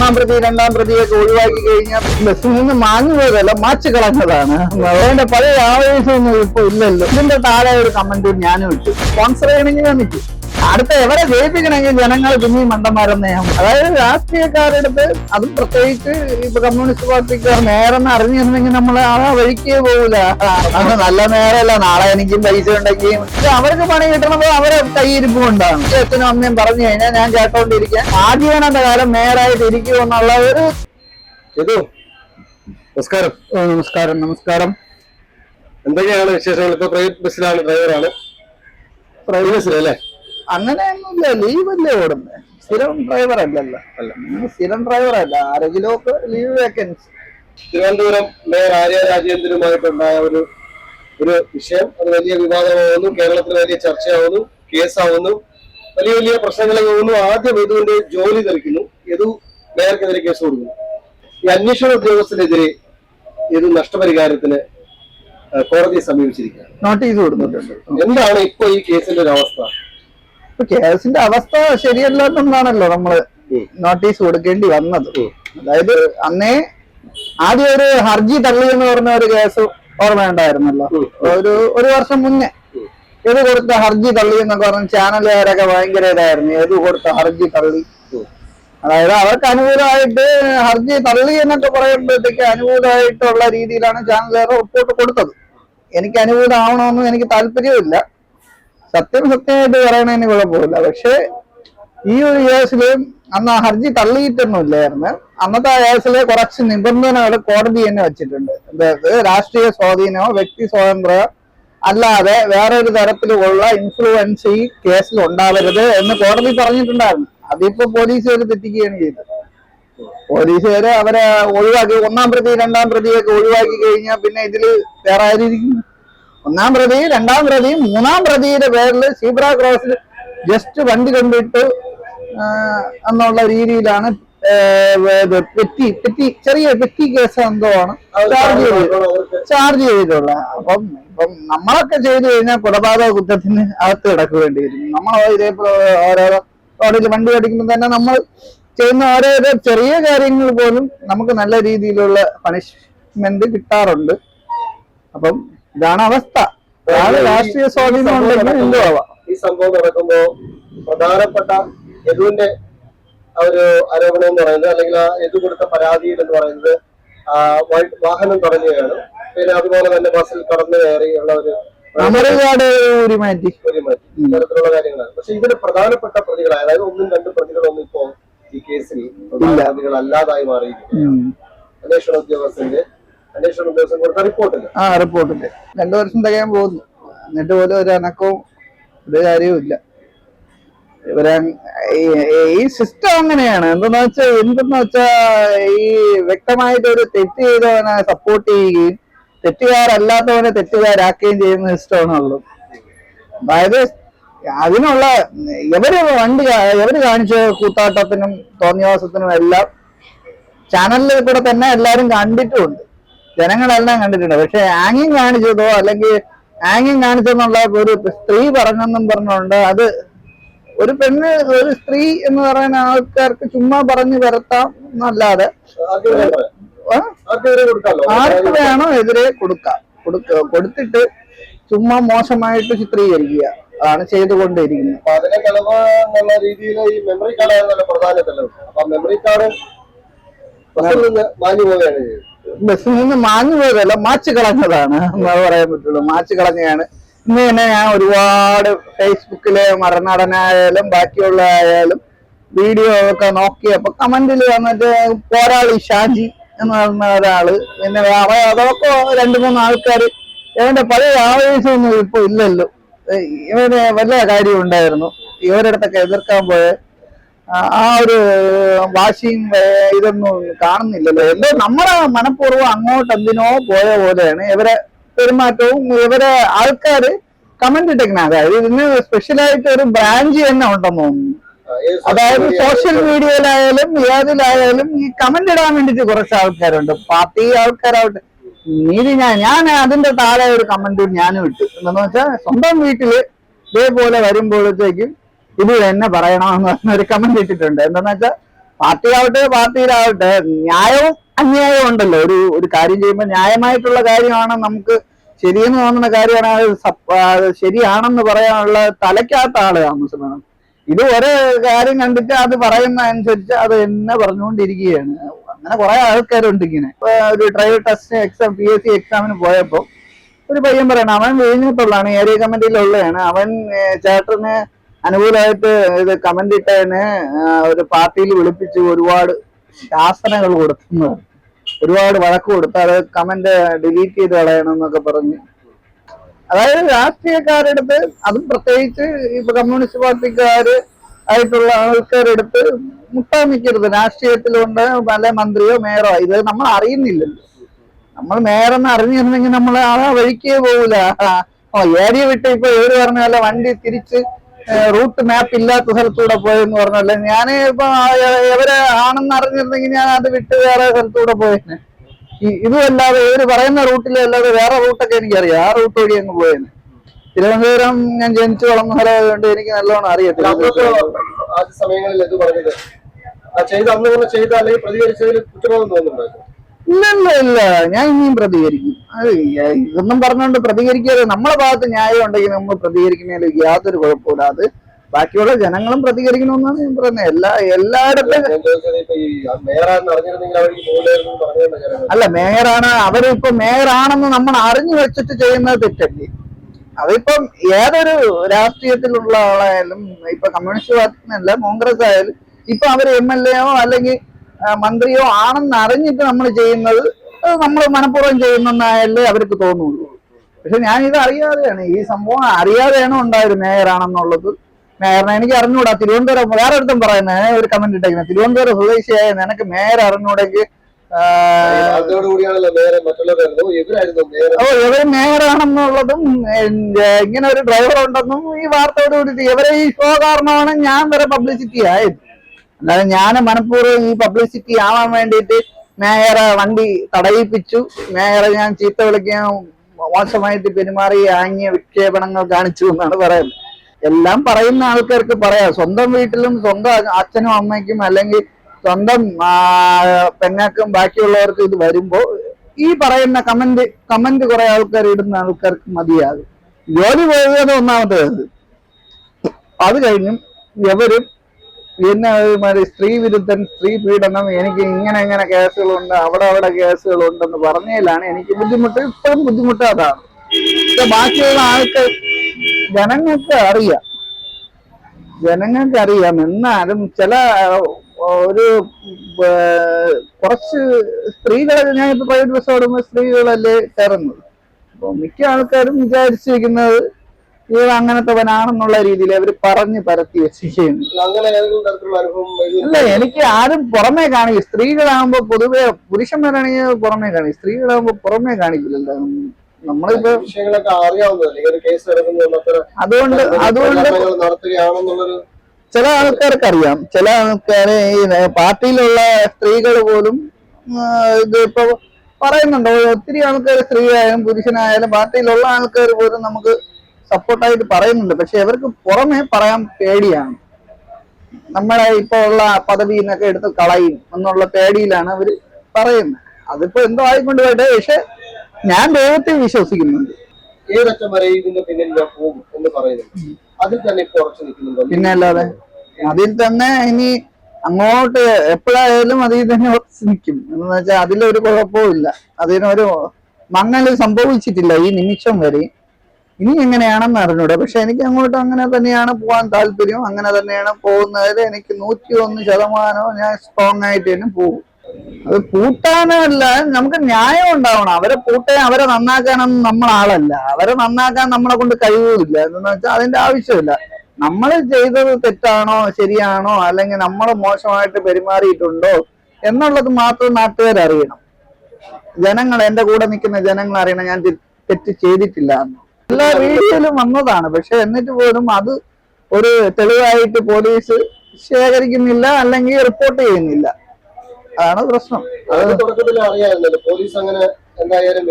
ഒന്നാം പ്രതി രണ്ടാം പ്രതിയൊക്കെ ഒഴിവാക്കി കഴിഞ്ഞാൽ ബസ്സിൽ നിന്ന് മാങ്ങുന്നതല്ല മാച്ചു കളഞ്ഞതാണ്. അതുകൊണ്ട് പഴയ ആവേശമൊന്നും ഇപ്പൊ ഇല്ലല്ലോ. ഇതിന്റെ താഴെ ഒരു കമന്റ് ഞാനും ഇട്ടു. സ്പോൺസർ ചെയ്യണമെങ്കിൽ ഞാൻ നിൽക്കും. അടുത്ത എവരെ ജയിപ്പിക്കണമെങ്കിൽ ജനങ്ങൾ പിന്നെയും മണ്ടന്മാരെന്ന് ഞാൻ അതായത് രാഷ്ട്രീയക്കാരുടെ അടുത്ത് അതും പ്രത്യേകിച്ച് ഇപ്പൊ കമ്മ്യൂണിസ്റ്റ് പാർട്ടിക്കാർ നേരെന്ന് അറിഞ്ഞിരുന്നെങ്കിൽ നമ്മൾ ആ വഴിക്ക് പോകില്ല അത് നല്ല നേരമല്ല. നാളെ എനിക്കും പൈസ ഉണ്ടെങ്കിൽ പക്ഷെ അവർക്ക് പണി കിട്ടണത് അവരെ കൈയിരിപ്പ് കൊണ്ടാണ് അച്ഛനും അമ്മയും പറഞ്ഞു കഴിഞ്ഞാൽ ഞാൻ കേട്ടോണ്ടിരിക്കാൻ ആജീവനന്റെ കാലം നേരായിട്ട് ഇരിക്കുമെന്നുള്ള ഒരു നമസ്കാരം. നമസ്കാരം നമസ്കാരം. എന്തൊക്കെയാണ് വിശേഷങ്ങൾ? ഇപ്പൊ പ്രൈവറ്റ് ബസ്സിലാണ് ഡ്രൈവറാണ്. പ്രൈവറ്റ് ബസ്സിലല്ലേ? അങ്ങനെയൊന്നുമില്ല ലീവല്ലേ ഓടുന്നത് സ്ഥിരം ഡ്രൈവർ അല്ലല്ലോ. അല്ല. സ്ഥിരം ഡ്രൈവർ അല്ല. ആരെങ്കിലും ഒക്കെ leave vacancy Thiruvananthapuram mayor Arya രാജേന്ദ്രനുമായിട്ടുണ്ടായ ഒരു ഒരു വിഷയം. അത് വലിയ വിവാദമാവുന്നു. കേരളത്തിൽ വലിയ ചർച്ചയാവുന്നു. കേസാവുന്നു. വലിയ വലിയ പ്രശ്നങ്ങളൊക്കെ ആവുന്നു. ആദ്യം ഇതുകൊണ്ട് ജോലി തെറിക്കുന്നു. ഇതു മേയർക്കെതിരെ കേസ് കൊടുക്കുന്നു. ഈ അന്വേഷണ ഉദ്യോഗസ്ഥനെതിരെ ഇത് നഷ്ടപരിഹാരത്തിന് കോടതിയെ സമീപിച്ചിരിക്കുകയാണ്. നോട്ടീസ് കൊടുത്തിട്ടുണ്ട്. എന്താണ് ഇപ്പൊ ഈ കേസിന്റെ ഒരു അവസ്ഥ? ഇപ്പൊ കേസിന്റെ അവസ്ഥ ശരിയല്ലാത്തതുകൊണ്ടാണല്ലോ നമ്മൾ നോട്ടീസ് കൊടുക്കേണ്ടി വന്നത്. അതായത് അന്നേ ആദ്യം ഒരു ഹർജി തള്ളി എന്ന് പറഞ്ഞ ഒരു കേസ് ഓർമ്മയുണ്ടായിരുന്നല്ലോ. ഒരു ഒരു വർഷം മുന്നേ. ഏത് കൊടുത്ത ഹർജി തള്ളി എന്നൊക്കെ പറഞ്ഞ ചാനലുകാരൊക്കെ ഭയങ്കര ഇതായിരുന്നു. ഏത് കൊടുത്ത ഹർജി തള്ളി. അതായത് അവർക്ക് അനുകൂലമായിട്ട് ഹർജി തള്ളി എന്നൊക്കെ പറയുമ്പോഴത്തേക്ക് അനുകൂലമായിട്ടുള്ള രീതിയിലാണ് ചാനലുകാർ റിപ്പോർട്ട് കൊടുത്തത്. എനിക്ക് അനുകൂലമാവണമെന്നും എനിക്ക് താല്പര്യമില്ല സത്യം സത്യമായിട്ട് പറയണതിന് കുഴപ്പമില്ല. പക്ഷേ ഈ ഒരു കേസിൽ അന്ന് ആ ഹർജി തള്ളിയിട്ടൊന്നുമില്ലായിരുന്നു. അന്നത്തെ ആ കേസിൽ കുറച്ച് നിബന്ധനകൾ കോടതി തന്നെ വെച്ചിട്ടുണ്ട്. അതായത് രാഷ്ട്രീയ സ്വാധീനമോ വ്യക്തി സ്വാതന്ത്ര്യമോ അല്ലാതെ വേറൊരു തരത്തിലുള്ള ഇൻഫ്ലുവൻസ് ഈ കേസിൽ ഉണ്ടാവരുത് എന്ന് കോടതി പറഞ്ഞിട്ടുണ്ടായിരുന്നു. അതിപ്പോ പോലീസുകാർ തെറ്റിക്കുകയാണ് ചെയ്തത്. പോലീസുകാര് അവരെ ഒഴിവാക്കി ഒന്നാം പ്രതി രണ്ടാം പ്രതിയൊക്കെ ഒഴിവാക്കി കഴിഞ്ഞാൽ പിന്നെ ഇതിൽ വേറെ ആരിയിരിക്കുന്നു ഒന്നാം പ്രതി രണ്ടാം പ്രതി മൂന്നാം പ്രതിയുടെ പേരിൽ സീബ്ര ക്രോസിൽ ജസ്റ്റ് വണ്ടി കൊണ്ടിട്ട് എന്നുള്ള രീതിയിലാണ് പെറ്റി പെറ്റി ചെറിയ പെറ്റി കേസ് എന്തോ ആണ്. ചാർജ് ചെയ്ത്. ചാർജ് ചെയ്തിട്ടുള്ള. അപ്പം ഇപ്പം നമ്മളൊക്കെ ചെയ്തു കഴിഞ്ഞാൽ കൊലപാതക കുറ്റത്തിന് അകത്ത് കിടക്കേണ്ടി വരും നമ്മൾ ഇതേപോലെ ഓരോരോ റോഡിൽ വണ്ടി ഓടിക്കുമ്പോൾ തന്നെ നമ്മൾ ചെയ്യുന്ന ഓരോരോ ചെറിയ കാര്യങ്ങൾ പോലും നമുക്ക് നല്ല രീതിയിലുള്ള പണിഷ്മെന്റ് കിട്ടാറുണ്ട്. അപ്പം ഇതാണ് അവസ്ഥ. അതാണ് രാഷ്ട്രീയ സ്വാധീനം ഉണ്ടെങ്കിൽ ആവാം ഈ സംഭവം നടക്കുമ്പോ പ്രധാനപ്പെട്ട യദുവിന്റെ ഒരു ആരോപണം എന്ന് പറയുന്നത് അല്ലെങ്കിൽ ആ യദു കൊടുത്ത പരാതിയിൽ എന്ന് പറയുന്നത് വാഹനം തടഞ്ഞുകയാണ്. പിന്നെ അതുപോലെ തന്നെ ബസ്സിൽ കടന്നു കയറി ഒരു ഇത്തരത്തിലുള്ള കാര്യങ്ങളാണ്. പക്ഷെ ഇതിന് പ്രധാനപ്പെട്ട പ്രതികളായ അതായത് ഒന്നും രണ്ടും പ്രതികളൊന്നും ഇപ്പോ ഈ കേസിൽ പ്രതികൾ അല്ലാതായി മാറിയിരിക്കുന്നു അന്വേഷണ ഉദ്യോഗസ്ഥന്റെ ആ റിപ്പോർട്ടിൽ രണ്ടു വർഷം തികയാൻ പോകുന്നു. എന്നിട്ട് പോലും ഒരു അനക്കവും ഒരു കാര്യവും ഇല്ല. ഈ- സിസ്റ്റം അങ്ങനെയാണ്. എന്തെന്ന് വെച്ചാൽ എന്തെന്ന് വെച്ചാ ഈ വ്യക്തമായിട്ട് ഒരു തെറ്റ് ചെയ്തവനെ സപ്പോർട്ട് ചെയ്യുകയും തെറ്റുകാരല്ലാത്തവനെ തെറ്റുകാരാക്കുകയും ചെയ്യുന്ന സിസ്റ്റമാണുള്ളത് അതായത് അതിനുള്ള എവര് വണ്ടി എവര് കാണിച്ച കൂത്താട്ടത്തിനും തോന്നിയവാസത്തിനും എല്ലാം ചാനലിൽ കൂടെ തന്നെ എല്ലാരും കണ്ടിട്ടുമുണ്ട്. ജനങ്ങളെല്ലാം കണ്ടിട്ടുണ്ട്. പക്ഷെ ആംഗ്യം കാണിച്ചതോ അല്ലെങ്കിൽ ആംഗ്യം കാണിച്ചെന്നുള്ള ഒരു സ്ത്രീ പറഞ്ഞെന്നും പറഞ്ഞുകൊണ്ട് അത് ഒരു പെണ്ണ് ഒരു സ്ത്രീ എന്ന് പറയുന്ന ആൾക്കാർക്ക് ചുമ്മാ പറഞ്ഞു വരത്താം എന്നല്ലാതെ ആർക്ക് വേണോ എതിരെ കൊടുക്കാം. കൊടുക്ക കൊടുത്തിട്ട് ചുമ്മാ മോശമായിട്ട് ചിത്രീകരിക്കുക അതാണ് ചെയ്തുകൊണ്ടിരിക്കുന്നത്. അതിനെ കളവ് എന്നുള്ള രീതിയിൽ മെമ്മറി കാർഡ് അപ്പൊ മെമ്മറി കാർഡ് ബസ്സിൽ നിന്ന് മാഞ്ഞു പോയതല്ല മാച്ച് കളഞ്ഞതാണ് പറയാൻ പറ്റുള്ളൂ. മാച്ച് കളഞ്ഞതാണ്. ഇന്ന് തന്നെ ഞാൻ ഒരുപാട് ഫേസ്ബുക്കിലെ മറുനടനായാലും ബാക്കിയുള്ള ആയാലും വീഡിയോ ഒക്കെ നോക്കിയപ്പോ കമന്റിൽ വന്നിട്ട് പോരാളി ഷാജി എന്ന് പറഞ്ഞ ഒരാൾ പിന്നെ അതൊക്കെ രണ്ടു മൂന്ന് ആൾക്കാർ ഇവന്റെ പഴയ ആവേശമൊന്നും ഇപ്പൊ ഇല്ലല്ലോ. ഇവന് വല്ല കാര്യം ഉണ്ടായിരുന്നു. ഇവരടുത്തൊക്കെ എതിർക്കാൻ പോയ ആ- ഒരു വാശിയും ഇതൊന്നും കാണുന്നില്ലല്ലോ. എന്തോ നമ്മളെ മനഃപൂർവം അങ്ങോട്ട് എന്തിനോ പോയ പോലെയാണ്. ഇവരെ പെരുമാറ്റവും ഇവരെ ആൾക്കാര് കമന്റ് ഇട്ടേക്കണ അതായത് ഇതിന് സ്പെഷ്യലായിട്ട് ഒരു ബ്രാഞ്ച് തന്നെ ഉണ്ടെന്ന് തോന്നുന്നു. അതായത് സോഷ്യൽ മീഡിയയിലായാലും ഏതിലായാലും ഈ കമന്റ് ഇടാൻ വേണ്ടിട്ട് കുറച്ച് ആൾക്കാരുണ്ട്. പാർട്ടി ആൾക്കാരാവട്ടെ. നീതി ഞാൻ ഞാൻ അതിന്റെ താഴെ ഒരു കമന്റ് ഞാനും ഇട്ടു. എന്താന്ന് വെച്ചാൽ സ്വന്തം വീട്ടിൽ ഇതേപോലെ വരുമ്പോഴത്തേക്കും ഇത് തന്നെ പറയണമെന്ന് ഒരു കമന്റ് ഇട്ടിട്ടുണ്ട്. എന്താന്ന് വെച്ചാൽ പാർട്ടിയാവട്ടെ പാർട്ടിയിലാവട്ടെ ന്യായവും അന്യായവും ഉണ്ടല്ലോ. ഒരു ഒരു കാര്യം ചെയ്യുമ്പോൾ ന്യായമായിട്ടുള്ള കാര്യമാണ് നമുക്ക് ശരിയെന്ന് തോന്നുന്ന കാര്യമാണ്. ശരിയാണെന്ന് പറയാനുള്ള തലയ്ക്കകത്ത ആൾ താമസമാണ് ഇത് ഒരേ കാര്യം കണ്ടിട്ട് അത് പറയുന്ന അനുസരിച്ച് അത് എന്നെ പറഞ്ഞുകൊണ്ടിരിക്കുകയാണ്. അങ്ങനെ കുറെ ആൾക്കാരുണ്ട് ഇങ്ങനെ. ഒരു driver test exam P S C എക്സാമിന് പോയപ്പോൾ ഒരു പയ്യൻ പറയണം അവൻ വിഴിഞ്ഞിട്ടുള്ളതാണ് ഏരിയ കമ്മിറ്റിയിലുള്ളതാണ് അവൻ ചേട്ടന് അനുകൂലമായിട്ട് ഇത് കമന്റ് ഇട്ടതിന് ഒരു പാർട്ടിയിൽ വിളിപ്പിച്ച് ഒരുപാട് ശാസനകൾ കൊടുക്കുന്നു ഒരുപാട് വഴക്ക് കൊടുത്ത് അത് കമന്റ് ഡിലീറ്റ് ചെയ്ത് കളയണം എന്നൊക്കെ പറഞ്ഞ്. അതായത് രാഷ്ട്രീയക്കാരുടെ അടുത്ത് അതും പ്രത്യേകിച്ച് ഇപ്പൊ കമ്മ്യൂണിസ്റ്റ് പാർട്ടിക്കാര് ആയിട്ടുള്ള ആൾക്കാരെടുത്ത് മുട്ടാൻ നിൽക്കരുത് രാഷ്ട്രീയത്തിലുണ്ട് പല മന്ത്രിയോ മേയറോ ഇത് നമ്മൾ അറിയുന്നില്ലല്ലോ. നമ്മൾ മേയറെന്ന് അറിഞ്ഞിരുന്നെങ്കിൽ നമ്മൾ ആ വഴിക്കേ ഓ ഏരിയ വിട്ട് ഇപ്പൊ ഏത് പറഞ്ഞല്ല വണ്ടി തിരിച്ച് റൂട്ട് മാപ്പ് ഇല്ലാത്ത സ്ഥലത്തൂടെ പോയെന്ന് പറഞ്ഞല്ലേ? ഞാൻ ഇപ്പൊ എവരെ ആണെന്ന് അറിഞ്ഞിരുന്നെങ്കിൽ ഞാൻ അത് വിട്ട് വേറെ സ്ഥലത്തൂടെ പോയേനെ. ഇതുമല്ലാതെ ഇവർ പറയുന്ന റൂട്ടിലല്ലാതെ വേറെ റൂട്ടൊക്കെ എനിക്കറിയാം. ആ റൂട്ട് വഴി അങ്ങ് പോയേനെ. തിരുവനന്തപുരം ഞാൻ ജനിച്ചു വളർന്ന സ്ഥലമായതുകൊണ്ട് എനിക്ക് നല്ലോണം അറിയാം അന്നൊക്കെ തിരുവനന്തപുരം ആദ്യ സമയങ്ങളിൽ എന്ത് പറഞ്ഞത്? ആ ചെയ്ത ഇല്ല ഇല്ല. ഞാൻ ഇനിയും പ്രതികരിക്കും. അത് ഇതൊന്നും പറഞ്ഞുകൊണ്ട് പ്രതികരിക്കാതെ നമ്മളെ ഭാഗത്ത് ന്യായം ഉണ്ടെങ്കിൽ നമ്മൾ പ്രതികരിക്കുന്നതിൽ യാതൊരു കുഴപ്പമില്ല അത് ബാക്കിയുള്ള ജനങ്ങളും പ്രതികരിക്കണമെന്നാണ് ഞാൻ പറയുന്നത്. എല്ലാ എല്ലായിടത്തും അല്ല മേയറാണ്. അവരിപ്പോ മേയറാണെന്ന് നമ്മൾ അറിഞ്ഞു വെച്ചിട്ട് ചെയ്യുന്നത് തെറ്റല്ലേ? അതിപ്പം ഏതൊരു രാഷ്ട്രീയത്തിലുള്ള ആളായാലും ഇപ്പൊ കമ്മ്യൂണിസ്റ്റ് പാർട്ടിന്നല്ല കോൺഗ്രസ് ആയാലും ഇപ്പൊ അവർ എം എൽ എയോ അല്ലെങ്കിൽ മന്ത്രിയോ ആണെന്ന് അറിഞ്ഞിട്ട് നമ്മൾ ചെയ്യുന്നത് അത് നമ്മൾ മനഃപൂർവം ചെയ്യുന്നതായല്ലേ അവർക്ക് തോന്നുള്ളൂ. പക്ഷെ ഞാൻ ഇത് അറിയാതെയാണ് ഈ സംഭവം അറിയാതെയാണ് ഉണ്ടായത് മേയറാണെന്നുള്ളത്. മേയറിനെ എനിക്ക് അറിഞ്ഞൂടാ തിരുവനന്തപുരം വേറെ അടുത്തും പറയുന്നത് ഒരു കമന്റ് ഇട്ടേക്കുന്നത് തിരുവനന്തപുരം സ്വദേശിയായ നിനക്ക് മേയർ അറിഞ്ഞൂടെങ്കിൽ മേയർ ഓ ഇവർ മേയറാണെന്നുള്ളതും ഇങ്ങനെ ഒരു ഡ്രൈവർ ഉണ്ടെന്നും ഈ വാർത്തയോട് കൂടിയിട്ട് ഇവരെ ഈ ഷോ കാരണമാണ് ഞാൻ വരെ പബ്ലിസിറ്റി ആയത്. അല്ലാതെ ഞാൻ മനഃപൂർവം ഈ പബ്ലിസിറ്റി ആവാൻ വേണ്ടിയിട്ട് മേയറെ വണ്ടി തടയിപ്പിച്ചു. മേയറെ ഞാൻ ചീത്ത വിളിക്കാൻ മോശമായിട്ട് പെരുമാറി ആങ്ങിയ വിക്ഷേപണങ്ങൾ കാണിച്ചു എന്നാണ് പറയുന്നത്. എല്ലാം പറയുന്ന ആൾക്കാർക്ക് പറയാം. സ്വന്തം വീട്ടിലും സ്വന്തം അച്ഛനും അമ്മയ്ക്കും അല്ലെങ്കിൽ സ്വന്തം പെങ്ങാക്കും ബാക്കിയുള്ളവർക്കും ഇത് വരുമ്പോൾ ഈ പറയുന്ന കമന്റ് കമന്റ് കുറെ ആൾക്കാർ ഇടുന്ന ആൾക്കാർക്ക് മതിയാകും. ജോലി പോയത് ഒന്നാമത്തേത്. അത് കഴിഞ്ഞും എവരും പിന്നെ അതുമാതിരി സ്ത്രീ വിരുദ്ധൻ സ്ത്രീ പീഡനം എനിക്ക് ഇങ്ങനെ ഇങ്ങനെ കേസുകളുണ്ട് അവിടെ അവിടെ കേസുകളുണ്ടെന്ന് പറഞ്ഞതിലാണ് എനിക്ക് ബുദ്ധിമുട്ട് ഇപ്പോഴും ബുദ്ധിമുട്ട് അതാണ്. ബാക്കിയുള്ള ആൾക്ക് ജനങ്ങൾക്ക് അറിയാം. ജനങ്ങൾക്ക് അറിയാം. എന്നാലും ചില ഒരു കുറച്ച് സ്ത്രീകളെ ഞാൻ ഇപ്പൊ പ്രൈവറ്റ് ബസ് ഓടുമ്പോൾ സ്ത്രീകളല്ലേ കയറുന്നത്. അപ്പൊ മിക്ക ആൾക്കാരും വിചാരിച്ചിരിക്കുന്നത് ഇവർ അങ്ങനത്തെവനാണെന്നുള്ള രീതിയിൽ അവർ പറഞ്ഞ് പരത്തി വെച്ചിരിക്കുന്നു ഇത് അല്ല എനിക്ക് ആരും പുറമേ കാണിക്കും സ്ത്രീകളാകുമ്പോ പൊതുവെ പുരുഷന്മാരാണെങ്കിൽ പുറമേ കാണിക്കും സ്ത്രീകളാകുമ്പോ പുറമേ കാണിക്കില്ലല്ലോ. നമ്മളിപ്പോ വിഷയങ്ങളൊക്കെ അറിയാവുന്നതല്ലേ അതുകൊണ്ട് അതുകൊണ്ട് നടത്തുകയാണെന്നുള്ളൊരു ചില ആൾക്കാർക്ക് അറിയാം ചില ആൾക്കാര് ഈ പാർട്ടിയിലുള്ള സ്ത്രീകൾ പോലും ഇത് ഇപ്പൊ പറയുന്നുണ്ട്. ഒത്തിരി ആൾക്കാർ സ്ത്രീ ആയാലും പുരുഷനായാലും പാർട്ടിയിലുള്ള ആൾക്കാർ പോലും നമുക്ക് സപ്പോർട്ടായിട്ട് പറയുന്നുണ്ട്. പക്ഷെ ഇവർക്ക് പുറമെ പറയാൻ പേടിയാണ്. നമ്മളെ ഇപ്പൊ ഉള്ള പദവി എന്നൊക്കെ എടുത്ത് കളയും എന്നുള്ള പേടിയിലാണ് അവർ പറയുന്നത്. അതിപ്പോ എന്തോ ആയിക്കൊണ്ട് പോയിട്ട്. പക്ഷെ ഞാൻ ദൈവത്തെ വിശ്വസിക്കുന്നുണ്ട്. ഏതറ്റം വരെ ഇതിന്റെ പിന്നിൽ ഞാൻ പോകും എന്ന് പറയുന്നു. അതിൽ തന്നെ ഇപ്പൊ ഉറച്ചു നിൽക്കുന്നുണ്ടോ? പിന്നെ അല്ലാതെ അതിൽ തന്നെ ഇനി അങ്ങോട്ട് എപ്പോഴായാലും അതിൽ തന്നെ ഉറച്ചു നിൽക്കും. എന്ന് വെച്ചാൽ അതിലൊരു കുഴപ്പവും ഇല്ല. അതിനൊരു മങ്ങൽ സംഭവിച്ചിട്ടില്ല ഈ നിമിഷം വരെ. ഇനി എങ്ങനെയാണെന്ന് അറിഞ്ഞൂടെ? പക്ഷെ എനിക്ക് അങ്ങോട്ട് അങ്ങനെ തന്നെയാണ് പോകാൻ താല്പര്യം. അങ്ങനെ തന്നെയാണ് പോകുന്നതിൽ എനിക്ക് നൂറ്റി ഒന്ന് ശതമാനവും ഞാൻ സ്ട്രോങ് ആയിട്ട് തന്നെ പോകും. അത് പൂട്ടാനല്ല നമുക്ക് ന്യായം ഉണ്ടാവണം. അവരെ പൂട്ടാൻ അവരെ നന്നാക്കാനൊന്നും നമ്മൾ ആളല്ല. അവരെ നന്നാക്കാൻ നമ്മളെ കൊണ്ട് കഴിവില്ല എന്ന് വെച്ചാൽ അതിന്റെ ആവശ്യമില്ല. നമ്മൾ ചെയ്തത് തെറ്റാണോ ശരിയാണോ അല്ലെങ്കിൽ നമ്മൾ മോശമായിട്ട് പെരുമാറിയിട്ടുണ്ടോ എന്നുള്ളത് മാത്രം നാട്ടുകാരറിയണം. ജനങ്ങൾ എന്റെ കൂടെ നിൽക്കുന്ന ജനങ്ങൾ അറിയണം ഞാൻ തെറ്റ് ചെയ്തിട്ടില്ല എന്ന്. എല്ലാ രീതിയിലും വന്നതാണ്. പക്ഷെ എന്നിട്ട് പോലും അത് ഒരു തെളിവായിട്ട് പോലീസ് ശേഖരിക്കുന്നില്ല അല്ലെങ്കിൽ റിപ്പോർട്ട് ചെയ്യുന്നില്ല. അതാണ് പ്രശ്നം. പോലീസ് അങ്ങനെ എന്തായാലും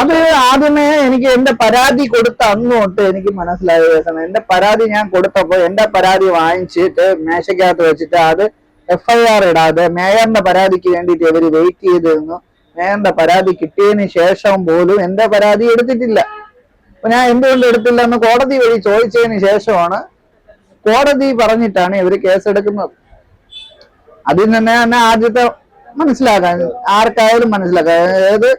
അത് ആദ്യമേ എനിക്ക് എന്റെ പരാതി കൊടുത്ത അന്ന് തൊട്ട് എനിക്ക് മനസ്സിലായ കേസാണ് എന്റെ പരാതി ഞാൻ കൊടുത്തപ്പോ എന്റെ പരാതി വാങ്ങിച്ചിട്ട് മേശക്കകത്ത് വെച്ചിട്ട് അത് എഫ്ഐആർ ഇടാതെ മേയറിന്റെ പരാതിക്ക് വേണ്ടിയിട്ട് ഇവർ വെയിറ്റ് ചെയ്ത് മേയറിന്റെ പരാതി കിട്ടിയതിന് ശേഷം പോലും എന്റെ പരാതി എടുത്തിട്ടില്ല. അപ്പൊ ഞാൻ എന്തുകൊണ്ട് എടുത്തില്ല എന്ന് കോടതി വഴി ചോദിച്ചതിന് ശേഷമാണ് കോടതി പറഞ്ഞിട്ടാണ് ഇവർ കേസെടുക്കുന്നത്. അതിൽ നിന്ന് തന്നെ ആദ്യത്തെ മനസ്സിലാക്കാൻ ആർക്കായാലും മനസ്സിലാക്കാം അതായത്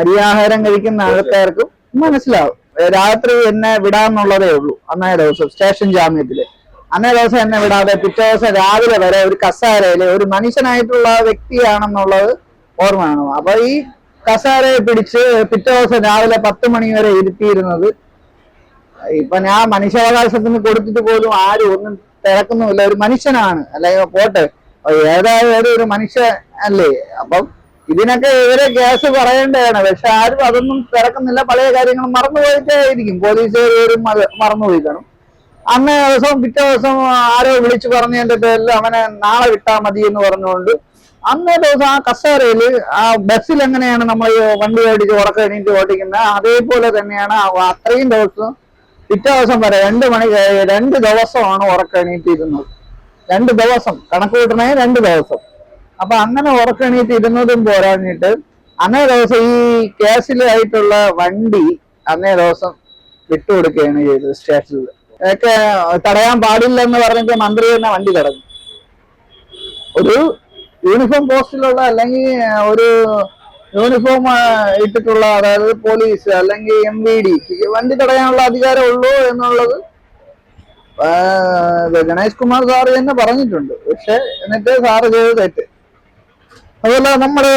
അരിയാഹാരം കഴിക്കുന്ന ആൾക്കാർക്കും മനസ്സിലാവും. രാത്രി എന്നെ വിടാന്നുള്ളതേ ഉള്ളൂ അന്നേ ദിവസം സ്റ്റേഷൻ ജാമ്യത്തിൽ. അന്നേ ദിവസം എന്നെ വിടാതെ പിറ്റേ ദിവസം രാവിലെ വരെ ഒരു കസാരയിൽ ഒരു മനുഷ്യനായിട്ടുള്ള വ്യക്തിയാണെന്നുള്ളത് ഓർമ്മ വേണം അപ്പൊ ഈ കസാരയെ പിടിച്ച് പിറ്റേ ദിവസം രാവിലെ പത്ത് മണി വരെ ഇരുത്തിയിരുന്നത്. ഇപ്പൊ ഞാൻ മനുഷ്യാവകാശത്തിന് കൊടുത്തിട്ട് പോലും ആരും ഒന്നും തിരക്കുന്നുമില്ല. ഒരു മനുഷ്യനാണ്. അല്ലെങ്കിൽ പോട്ടെ. ഏതായാലും ഒരു മനുഷ്യ അല്ലേ? അപ്പം ഇതിനൊക്കെ ഇവരെ കേസ് പറയേണ്ടതാണ്. പക്ഷെ ആരും അതൊന്നും തിരക്കുന്നില്ല. പഴയ കാര്യങ്ങൾ മറന്നുപോയിട്ടായിരിക്കും പോലീസുകാരും മറന്നുപോയി കാണും. അന്നേ ദിവസം പിറ്റേ ദിവസം ആരോ വിളിച്ചു പറഞ്ഞതിന്റെ പേരിൽ അവനെ നാളെ വിട്ടാൽ മതി എന്ന് പറഞ്ഞുകൊണ്ട് അന്നേ ദിവസം ആ കസേരയിൽ ആ ബസ്സിൽ എങ്ങനെയാണ് നമ്മൾ വണ്ടി ഓടിച്ച് ഉറക്കം എണീറ്റ് ഓടിക്കുന്നത് അതേപോലെ തന്നെയാണ് അത്രയും ദിവസം പിറ്റേ ദിവസം വരെ രണ്ട് മണി രണ്ട് ദിവസമാണ് ഉറക്കം എണീറ്റിരുന്നത്. രണ്ട് ദിവസം കണക്ക് കൂട്ടണേ രണ്ട് ദിവസം. അപ്പൊ അങ്ങനെ ഉറക്കം എണീറ്റിരുന്നതും പോരാഞ്ഞിട്ട് അന്നേ ദിവസം ഈ കേസിലായിട്ടുള്ള വണ്ടി അന്നേ ദിവസം വിട്ടുകൊടുക്കുകയാണ് ചെയ്തത് സ്റ്റേഷനിൽ ഒക്കെ തടയാൻ പാടില്ല എന്ന് പറഞ്ഞിട്ട് മന്ത്രി തന്നെ വണ്ടി തടഞ്ഞു. ഒരു യൂണിഫോം പോസ്റ്റിലുള്ള അല്ലെങ്കിൽ ഒരു യൂണിഫോം ഇട്ടിട്ടുള്ള അതായത് പോലീസ് അല്ലെങ്കിൽ എം വി ഡി വണ്ടി തടയാനുള്ള അധികാരം ഉള്ളൂ എന്നുള്ളത് ഗണേഷ് കുമാർ സാർ തന്നെ പറഞ്ഞിട്ടുണ്ട്. പക്ഷെ എന്നിട്ട് സാറ് ചെയ്ത് തെറ്റ്. അതുപോലെ നമ്മുടെ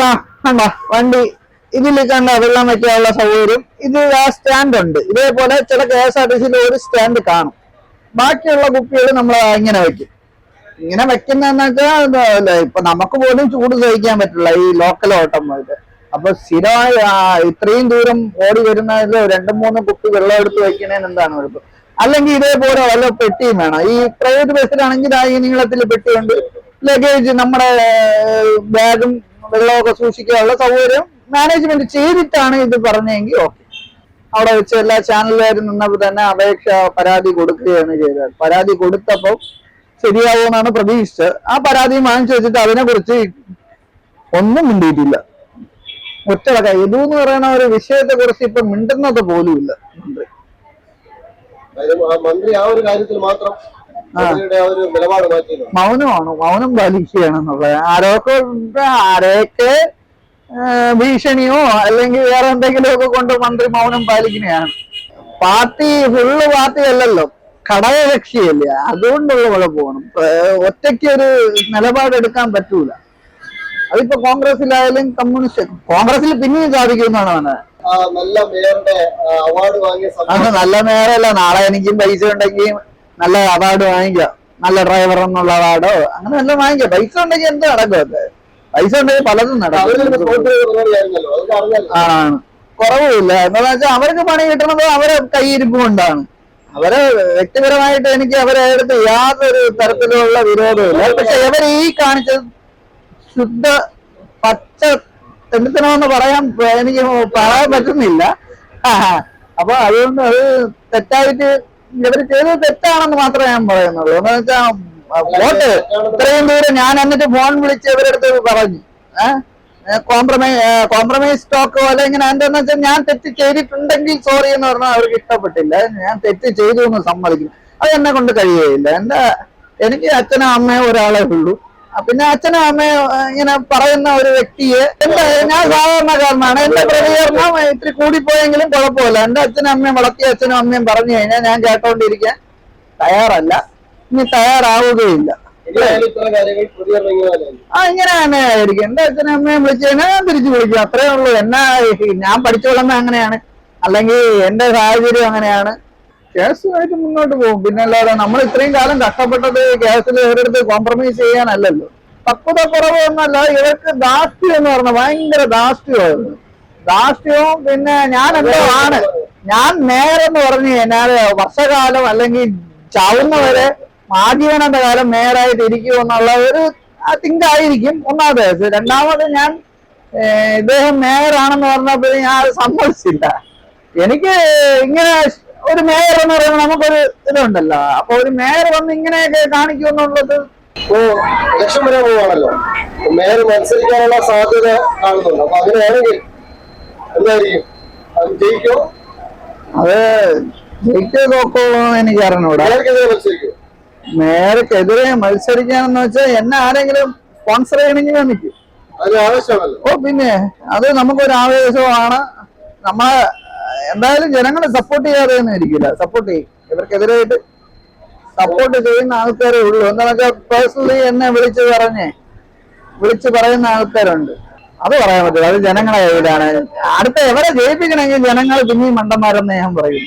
കണ്ട വണ്ടി ഇതിൽ കണ്ട വെള്ളം വയ്ക്കാനുള്ള സൗകര്യം ഇത് ആ സ്റ്റാൻഡ് ഉണ്ട് ഇതേപോലെ ചില കെ എസ് ആർ ടി സിയിൽ ഒരു സ്റ്റാൻഡ് കാണും. ബാക്കിയുള്ള കുപ്പികൾ നമ്മൾ ഇങ്ങനെ വെക്കും ഇങ്ങനെ വെക്കുന്നതെന്ന് ഇപ്പൊ നമുക്ക് പോലും ചൂട് സഹിക്കാൻ പറ്റില്ല ഈ ലോക്കൽ ഓട്ടം പോയിട്ട് അപ്പൊ സ്ഥിരമായി ഇത്രയും ദൂരം ഓടി വരുന്നതിൽ രണ്ടും മൂന്ന് കുപ്പി വെള്ളം എടുത്ത് വെക്കണേന് എന്താണ് കുഴപ്പം അല്ലെങ്കിൽ ഇതേപോലെ വല്ല പെട്ടിയും വേണം? ഈ പ്രൈവറ്റ് ബസ്സിലാണെങ്കിൽ ആ ഈ നീളത്തിൽ പെട്ടിയുണ്ട്. ലഗേജ് നമ്മുടെ ബാഗും വെള്ളമൊക്കെ സൂക്ഷിക്കാനുള്ള സൗകര്യം മാനേജ്മെന്റ് ചെയ്തിട്ടാണ് ഇത് പറഞ്ഞെങ്കിൽ ഓക്കെ. അവിടെ വെച്ച് എല്ലാ ചാനലുകാരും നിന്നപ്പോൾ തന്നെ അപേക്ഷ പരാതി കൊടുക്കുകയാണ് ചെയ്തത്. പരാതി കൊടുത്തപ്പോൾ ശരിയാവുമെന്നാണ് പ്രതീക്ഷിച്ചത്. ആ പരാതി വാങ്ങിച്ചു വെച്ചിട്ട് അതിനെ കുറിച്ച് ഒന്നും മിണ്ടിയിട്ടില്ല. ഒറ്റടക്ക ഇതു എന്ന് പറയുന്ന ഒരു വിഷയത്തെ കുറിച്ച് ഇപ്പൊ മിണ്ടുന്നത് ഇല്ല മന്ത്രി. മന്ത്രി ആ ഒരു കാര്യത്തിൽ മാത്രം മൗനമാണ്? മൗനം പാലിക്കുകയാണെന്നുള്ളത്. ആരൊക്കെ ആരെയൊക്കെ ഭീഷണിയോ അല്ലെങ്കിൽ വേറെ എന്തെങ്കിലുമൊക്കെ കൊണ്ട് മന്ത്രി മൗനം പാലിക്കുന്നതാണ് പാർട്ടി ഫുള്ള് പാർട്ടി അല്ലല്ലോ ഘടകകക്ഷിയല്ലേ അതുകൊണ്ടുള്ള കുഴപ്പമാണ് പോകണം. ഒറ്റയ്ക്ക് ഒരു നിലപാടെടുക്കാൻ പറ്റൂല. അതിപ്പോ കോൺഗ്രസിലായാലും കമ്മ്യൂണിസ്റ്റ് കോൺഗ്രസിൽ പിന്നെയും സാധിക്കുമെന്നാണ് പറഞ്ഞത്. നല്ല മേയറുടെ അവാർഡ് വാങ്ങിയ നല്ല നേരമല്ല നാളെ എനിക്കും പൈസ ഉണ്ടെങ്കിൽ നല്ല അവാർഡ് വാങ്ങിക്കാം നല്ല ഡ്രൈവർ എന്നുള്ള അവാർഡോ അങ്ങനെ നല്ല വാങ്ങിക്കാം പൈസ ഉണ്ടെങ്കിൽ എന്ത് നടക്കും പൈസ ഉണ്ടെങ്കിൽ പലതും നടക്കും. ആണ് കുറവുമില്ല. എന്താണെന്ന് വെച്ചാൽ അവർക്ക് പണി കിട്ടണത് അവരെ കൈയിരിപ്പ് കൊണ്ടാണ് അവരെ വ്യക്തിപരമായിട്ട് എനിക്ക് അവരെ അടുത്ത് യാതൊരു തരത്തിലുള്ള വിരോധമില്ല പക്ഷെ ഇവർ ഈ കാണിച്ചത് ശുദ്ധ പച്ച തെണ്ടിത്തനമെന്ന് പറയാൻ എനിക്ക് പറയാൻ പറ്റുന്നില്ല. അപ്പൊ അതുകൊണ്ട് അത് തെറ്റായിട്ട് ഇവർ ചെയ്തത് തെറ്റാണെന്ന് മാത്രമേ ഞാൻ പറയുന്നുള്ളൂ. എന്ന് വെച്ചാൽ വോട്ട് ഇത്രയും ദൂരം ഞാൻ എന്നിട്ട് ഫോൺ വിളിച്ച് ഇവരെടുത്ത് പറഞ്ഞു. ഏഹ് കോംപ്രമൈസ് കോംപ്രമൈസ് ടോക്ക് പോലെ ഇങ്ങനെ എന്താണെന്ന് വെച്ചാൽ ഞാൻ തെറ്റ് ചെയ്തിട്ടുണ്ടെങ്കിൽ സോറി എന്ന് പറഞ്ഞാൽ അവർക്ക് ഇഷ്ടപ്പെട്ടില്ല. ഞാൻ തെറ്റ് ചെയ്തു എന്ന് സമ്മതിക്കും. അത് എന്നെ കൊണ്ട് കഴിയുകയില്ല. എന്റെ എനിക്ക് അച്ഛനും അമ്മയും ഒരാളെ ഉള്ളൂ. പിന്നെ അച്ഛനും അമ്മയും ഇങ്ങനെ പറയുന്ന ഒരു വ്യക്തിയെ എന്റെ ഞാൻ സാധാരണക്കാരനാണ് എന്റെ പ്രതികരണം ഇത്തിരി കൂടിപ്പോയെങ്കിലും കുഴപ്പമില്ല. എന്റെ അച്ഛനും അമ്മയും വളർത്തിയ അച്ഛനും അമ്മയും പറഞ്ഞു കഴിഞ്ഞാൽ ഞാൻ കേട്ടോണ്ടിരിക്കാൻ തയ്യാറല്ല. ഇനി തയ്യാറാവുകയില്ല. ആ ഇങ്ങനെ തന്നെ ആയിരിക്കും. എന്റെ അച്ഛനും അമ്മയും വിളിച്ചു കഴിഞ്ഞാൽ ഞാൻ തിരിച്ചു വിളിക്കും. അത്രേ ഉള്ളൂ. എന്നാ ഞാൻ പഠിച്ചോളുന്ന അങ്ങനെയാണ്. അല്ലെങ്കിൽ എന്റെ സാഹചര്യം അങ്ങനെയാണ്. കേസുമായിട്ട് മുന്നോട്ട് പോകും. പിന്നെ അല്ലാതെ നമ്മൾ ഇത്രയും കാലം കഷ്ടപ്പെട്ടത് കേസിൽ ഇവരെടുത്ത് കോംപ്രമൈസ് ചെയ്യാനല്ലല്ലോ. പക്വത കുറവ് എന്നല്ല ഇവർക്ക് ദാഷ്ട്യം എന്ന് പറഞ്ഞ ഭയങ്കര ദാഷ്ട്യമായിരുന്നു ധാർഷ്ട്യവും പിന്നെ ഞാൻ എന്തോ ആണ്. ഞാൻ നേരെന്ന് പറഞ്ഞു കഴിഞ്ഞാൽ വർഷകാലം അല്ലെങ്കിൽ ചാവുന്നവരെ ആജീവനന്റെ കാലം മേയറായിട്ട് ഇരിക്കുമെന്നുള്ള ഒരു തിങ്ക് ആയിരിക്കും ഒന്നാമത് രണ്ടാമത് ഞാൻ ഇദ്ദേഹം മേയറാണെന്ന് പറഞ്ഞപ്പോൾ ഞാൻ അത് സമ്മതിച്ചില്ല. എനിക്ക് ഇങ്ങനെ ഒരു മേയർ എന്ന് പറയുമ്പോൾ നമുക്കൊരു ഇതുണ്ടല്ലോ. അപ്പൊ ഒരു മേയർ വന്ന് ഇങ്ങനെയൊക്കെ കാണിക്കുമെന്നുള്ളത് ഓ ഇലക്ഷൻ വരാൻ പോവാണല്ലോ. മേയർ മത്സരിക്കാനുള്ള സാധ്യത കാണുന്നുണ്ട്. അപ്പൊ അങ്ങനെയാണെങ്കിൽ എന്തായിരിക്കും? അത് ജയിക്കോ? അത് ജയിക്കോ നോക്കുള്ളൂ എനിക്ക് അറിഞ്ഞൂടാ മത്സരിക്കും? മേയർക്കെതിരെ മത്സരിക്കാനെന്ന് വെച്ചാൽ എന്നെ ആരെങ്കിലും സ്പോൺസർ ചെയ്യണമെങ്കിൽ എനിക്ക് ആവശ്യമാണല്ലോ ഓ പിന്നെ അത് നമുക്കൊരു ആവേശമാണ് നമ്മളെ എന്തായാലും ജനങ്ങളെ സപ്പോർട്ട് ചെയ്യാതെ ഒന്നും ഇരിക്കില്ല. സപ്പോർട്ട് ചെയ്യും. ഇവർക്കെതിരായിട്ട് സപ്പോർട്ട് ചെയ്യുന്ന ആൾക്കാരേ ഉള്ളൂ. എന്താണെന്ന് വെച്ചാൽ പേഴ്സണലി എന്നെ വിളിച്ച് പറഞ്ഞേ വിളിച്ച് പറയുന്ന ആൾക്കാരുണ്ട്. അത് പറയാൻ പറ്റില്ല. അത് ജനങ്ങളെ കയ്യിലാണ്. അടുത്ത എവരെ ജയിപ്പിക്കണമെങ്കിൽ ജനങ്ങൾ പിന്നെയും മണ്ടന്മാരെന്ന് ഞാൻ പറയും.